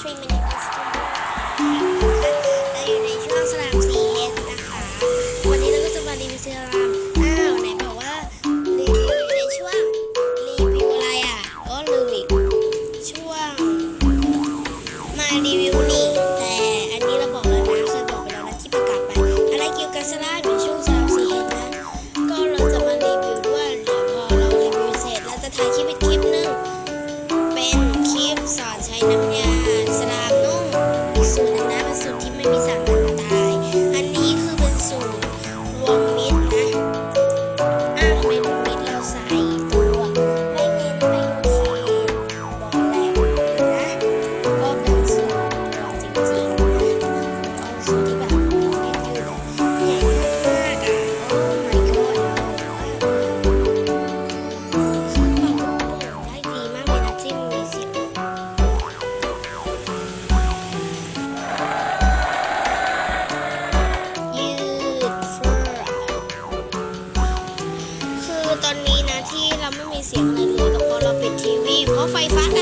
three minutes เราอยู่ในช่วงสลามสีเอ็นนะคะ วันนี้เราก็จะมารีวิวสลามอ้าวไหนบอกว่ารีวิวอยู่ในช่วงรีวิวอะไรอะอ๋อลืมอีกช่วงมารีวิวนี่แต่อันนี้เราบอกแล้วนะเคยบอกไปแล้วนะที่ประกาศไปอะไรเกี่ยวกับสลามอยู่ช่วงสลามสีเอ็นนะก็เราจะมารีวิวด้วยเดี๋ยวพอเรารีวิวเสร็จเราจะถ่ายคลิปอีกคลิปหนึงเป็นคลิปสอนใช้น้ำยา เป็น ไฟฟ้าดั